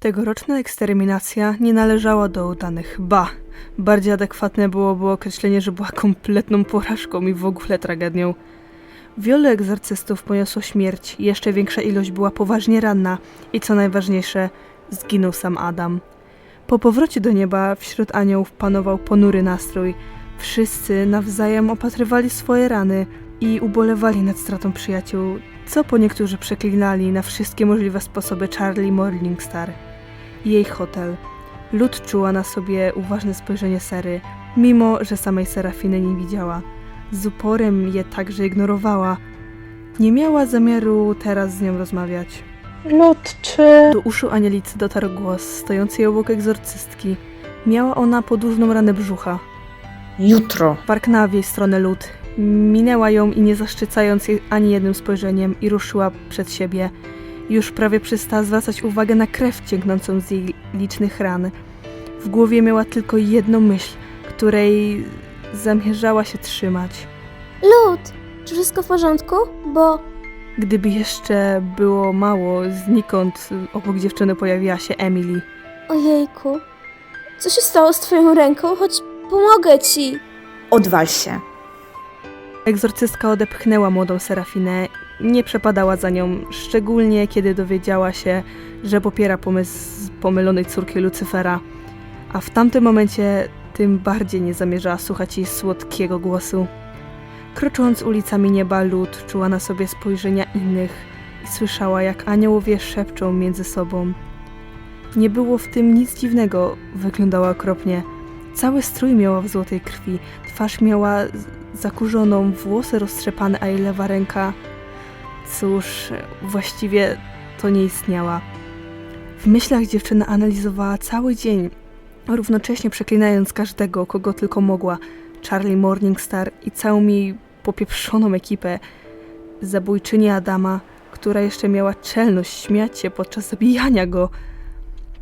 Tegoroczna eksterminacja nie należała do udanych. Ba, bardziej adekwatne byłoby określenie, że była kompletną porażką i w ogóle tragedią. Wielu egzorcystów poniosło śmierć, jeszcze większa ilość była poważnie ranna i co najważniejsze, zginął sam Adam. Po powrocie do nieba wśród aniołów panował ponury nastrój. Wszyscy nawzajem opatrywali swoje rany i ubolewali nad stratą przyjaciół, co po niektórzy przeklinali na wszystkie możliwe sposoby Charlie Morningstar. Jej hotel. Lud czuła na sobie uważne spojrzenie Sery, mimo że samej Serafiny nie widziała. Z uporem je także ignorowała. Nie miała zamiaru teraz z nią rozmawiać. Lud, czy... Do uszu Anielicy dotarł głos stojącej obok egzorcystki. Miała ona podłużną ranę brzucha. Jutro. Warknęła w jej stronę lód. Minęła ją i nie zaszczycając jej ani jednym spojrzeniem i ruszyła przed siebie. Już prawie przestała zwracać uwagę na krew cieknącą z jej licznych ran. W głowie miała tylko jedną myśl, której zamierzała się trzymać. Lud, czy wszystko w porządku? Bo Gdyby jeszcze było mało, znikąd obok dziewczyny pojawiła się Emily. ojejku, co się stało z twoją ręką? Choć pomogę ci. Odwal się. Egzorcystka odepchnęła młodą Serafinę, nie przepadała za nią, szczególnie kiedy dowiedziała się, że popiera pomysł pomylonej córki Lucyfera, a w tamtym momencie tym bardziej nie zamierzała słuchać jej słodkiego głosu. Krocząc ulicami nieba, lud czuła na sobie spojrzenia innych i słyszała, jak aniołowie szepczą między sobą. Nie było w tym nic dziwnego, wyglądała okropnie. Cały strój miała w złotej krwi, twarz miała zakurzoną, włosy roztrzepane, a jej lewa ręka. Cóż, właściwie to nie istniała. W myślach dziewczyna analizowała cały dzień, równocześnie przeklinając każdego, kogo tylko mogła. Charlie Morningstar i całą jej popieprzoną ekipę. Zabójczynię Adama, która jeszcze miała czelność śmiać się podczas zabijania go.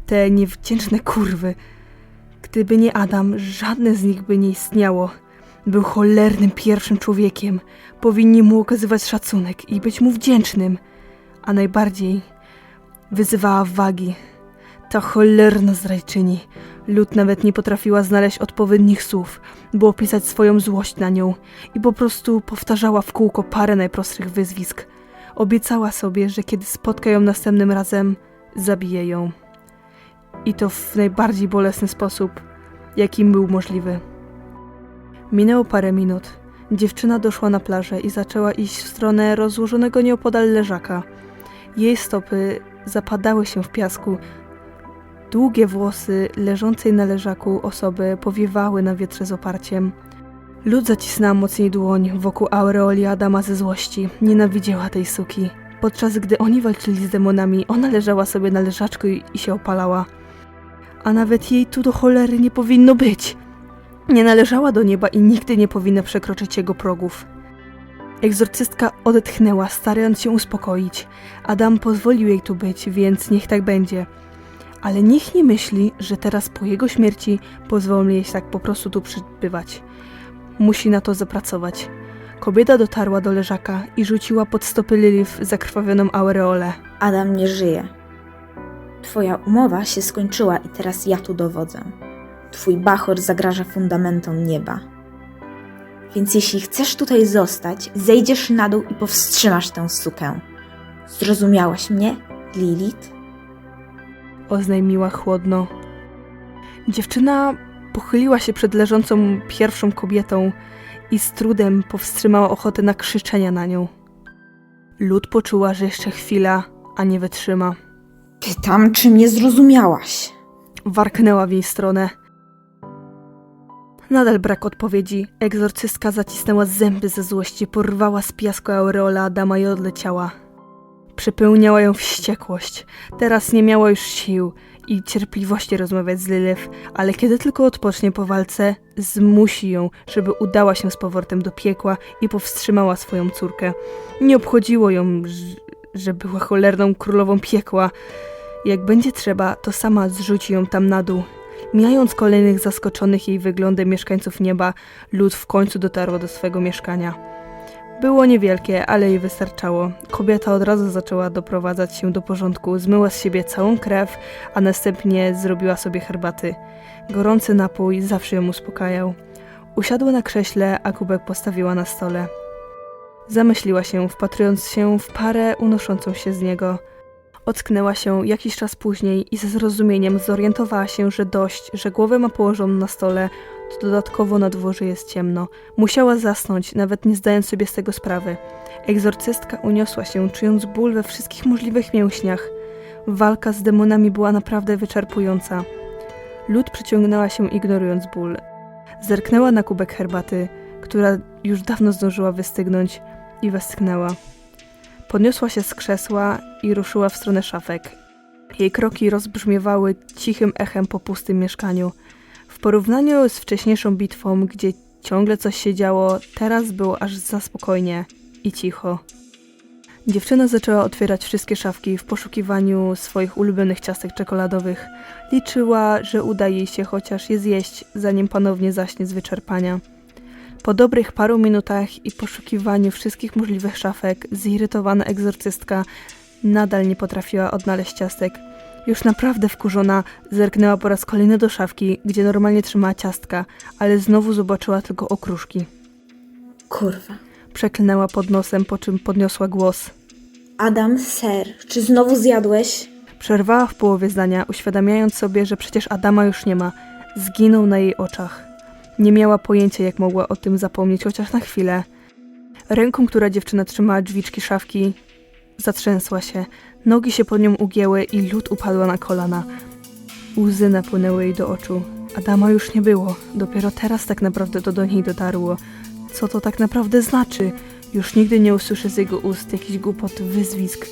Te niewdzięczne kurwy. Gdyby nie Adam, żadne z nich by nie istniało. Był cholernym pierwszym człowiekiem. Powinni mu okazywać szacunek i być mu wdzięcznym. A najbardziej wyzywała wagi. Ta cholerna zdrajczyni. Lud nawet nie potrafiła znaleźć odpowiednich słów, by opisać swoją złość na nią i po prostu powtarzała w kółko parę najprostszych wyzwisk. Obiecała sobie, że kiedy spotka ją następnym razem, zabije ją. I to w najbardziej bolesny sposób, jakim był możliwy. Minęło parę minut. Dziewczyna doszła na plażę i zaczęła iść w stronę rozłożonego nieopodal leżaka. Jej stopy zapadały się w piasku. Długie włosy leżącej na leżaku osoby powiewały na wietrze z oparciem. Lud zacisnęła mocniej dłoń wokół aureoli Adama ze złości. Nienawidziała tej suki. Podczas gdy oni walczyli z demonami, ona leżała sobie na leżaczku i, i się opalała. A nawet jej tu do cholery nie powinno być. Nie należała do nieba i nigdy nie powinna przekroczyć jego progów. Egzorcystka odetchnęła, starając się uspokoić. Adam pozwolił jej tu być, więc niech tak będzie. Ale niech nie myśli, że teraz po jego śmierci pozwolą jej tak po prostu tu przybywać. Musi na to zapracować. Kobieta dotarła do leżaka i rzuciła pod stopy Lilith zakrwawioną aureolę. Adam nie żyje. Twoja umowa się skończyła i teraz ja tu dowodzę. Twój bachor zagraża fundamentom nieba. Więc jeśli chcesz tutaj zostać, zejdziesz na dół i powstrzymasz tę sukę. Zrozumiałaś mnie, Lilith? oznajmiła chłodno. Dziewczyna pochyliła się przed leżącą pierwszą kobietą i z trudem powstrzymała ochotę na krzyczenia na nią. Lud poczuła, że jeszcze chwila, a nie wytrzyma. Pytam, czy mnie zrozumiałaś? Warknęła w jej stronę. Nadal brak odpowiedzi. Egzorcystka zacisnęła zęby ze złości, porwała z piasku aureola Adama i odleciała. Przepełniała ją wściekłość. Teraz nie miała już sił i cierpliwości rozmawiać z Lilith, ale kiedy tylko odpocznie po walce, zmusi ją, żeby udała się z powrotem do piekła i powstrzymała swoją córkę. Nie obchodziło ją, że była cholerną królową piekła. Jak będzie trzeba, to sama zrzuci ją tam na dół. Mijając kolejnych zaskoczonych jej wyglądem mieszkańców nieba, lud w końcu dotarła do swego mieszkania. Było niewielkie, ale jej wystarczało. Kobieta od razu zaczęła doprowadzać się do porządku, zmyła z siebie całą krew, a następnie zrobiła sobie herbaty. Gorący napój zawsze ją uspokajał. Usiadła na krześle, a kubek postawiła na stole. Zamyśliła się, wpatrując się w parę unoszącą się z niego. Ocknęła się jakiś czas później i ze zrozumieniem zorientowała się, że dość, że głowę ma położoną na stole, to dodatkowo na dworze jest ciemno. Musiała zasnąć, nawet nie zdając sobie z tego sprawy. Egzorcystka uniosła się, czując ból we wszystkich możliwych mięśniach. Walka z demonami była naprawdę wyczerpująca. Lud przyciągnęła się, ignorując ból. Zerknęła na kubek herbaty, która już dawno zdążyła wystygnąć, i westchnęła. Podniosła się z krzesła i ruszyła w stronę szafek. Jej kroki rozbrzmiewały cichym echem po pustym mieszkaniu. W porównaniu z wcześniejszą bitwą, gdzie ciągle coś się działo, teraz było aż za spokojnie i cicho. Dziewczyna zaczęła otwierać wszystkie szafki w poszukiwaniu swoich ulubionych ciastek czekoladowych. Liczyła, że uda jej się chociaż je zjeść, zanim ponownie zaśnie z wyczerpania. Po dobrych paru minutach i poszukiwaniu wszystkich możliwych szafek, zirytowana egzorcystka nadal nie potrafiła odnaleźć ciastek. Już naprawdę wkurzona, zerknęła po raz kolejny do szafki, gdzie normalnie trzymała ciastka, ale znowu zobaczyła tylko okruszki. Kurwa. Przeklnęła pod nosem, po czym podniosła głos. Adam, ser, czy znowu zjadłeś? Przerwała w połowie zdania, uświadamiając sobie, że przecież Adama już nie ma. Zginął na jej oczach. Nie miała pojęcia, jak mogła o tym zapomnieć, chociaż na chwilę. Ręką, która dziewczyna trzymała drzwiczki szafki, zatrzęsła się. Nogi się pod nią ugięły i lód upadła na kolana. Łzy napłynęły jej do oczu. Adama już nie było. Dopiero teraz tak naprawdę to do niej dotarło. Co to tak naprawdę znaczy? Już nigdy nie usłyszę z jego ust jakichś głupot, wyzwisk.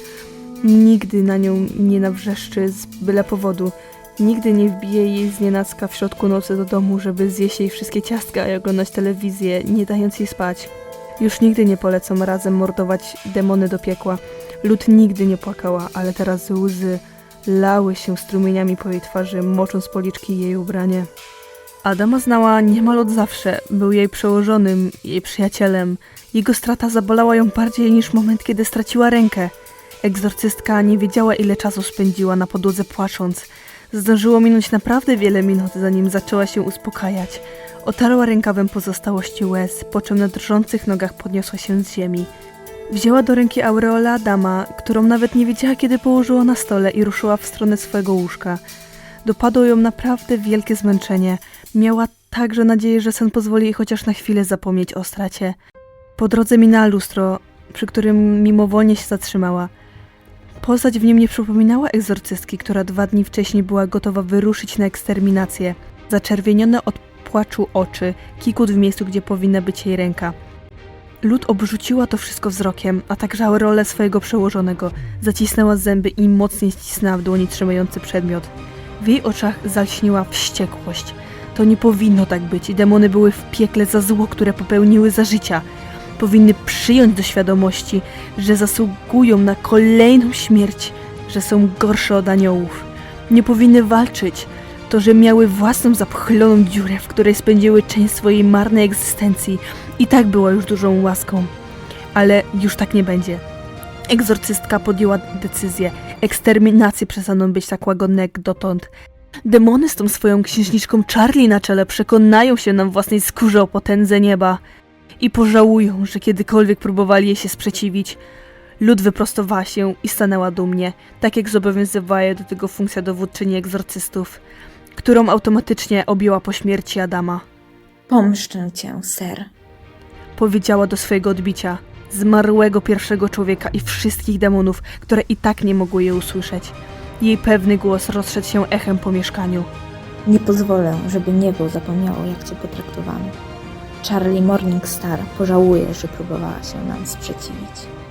Nigdy na nią nie nawrzeszczy z byle powodu. Nigdy nie wbije jej z nienacka w środku nocy do domu, żeby zjeść jej wszystkie ciastka i oglądać telewizję, nie dając jej spać. Już nigdy nie polecą razem mordować demony do piekła. Lud nigdy nie płakała, ale teraz łzy lały się strumieniami po jej twarzy, mocząc policzki jej ubranie. Adama znała niemal od zawsze, był jej przełożonym, jej przyjacielem. Jego strata zabolała ją bardziej niż moment, kiedy straciła rękę. Egzorcystka nie wiedziała, ile czasu spędziła na podłodze płacząc. Zdążyło minąć naprawdę wiele minut, zanim zaczęła się uspokajać. Otarła rękawem pozostałości łez, po czym na drżących nogach podniosła się z ziemi. Wzięła do ręki aureolę Adama, którą nawet nie wiedziała, kiedy położyła na stole i ruszyła w stronę swojego łóżka. Dopadło ją naprawdę wielkie zmęczenie. Miała także nadzieję, że sen pozwoli jej chociaż na chwilę zapomnieć o stracie. Po drodze minęła lustro, przy którym mimowolnie się zatrzymała. Postać w nim nie przypominała egzorcystki, która dwa dni wcześniej była gotowa wyruszyć na eksterminację. Zaczerwienione od płaczu oczy, kikut w miejscu, gdzie powinna być jej ręka. Lud obrzuciła to wszystko wzrokiem, a także rolę swojego przełożonego. Zacisnęła zęby i mocniej ścisnęła w dłoni trzymający przedmiot. W jej oczach zalśniła wściekłość. To nie powinno tak być. Demony były w piekle za zło, które popełniły za życia. Powinny przyjąć do świadomości, że zasługują na kolejną śmierć, że są gorsze od aniołów. Nie powinny walczyć. To, że miały własną zapchloną dziurę, w której spędziły część swojej marnej egzystencji, i tak była już dużą łaską. Ale już tak nie będzie. Egzorcystka podjęła decyzję. Eksterminacje przestaną być tak łagodne jak dotąd. Demony z tą swoją księżniczką Charlie na czele przekonają się na własnej skórze o potędze nieba i pożałują, że kiedykolwiek próbowali jej się sprzeciwić. Lud wyprostowała się i stanęła dumnie, tak jak zobowiązywała je do tego funkcja dowódczyni egzorcystów, którą automatycznie objęła po śmierci Adama. Pomszczę cię, ser. Powiedziała do swojego odbicia, zmarłego pierwszego człowieka i wszystkich demonów, które i tak nie mogły je usłyszeć. Jej pewny głos rozszedł się echem po mieszkaniu. Nie pozwolę, żeby niebo zapomniało, jak cię potraktowano. Charlie Morningstar pożałuje, że próbowała się nam sprzeciwić.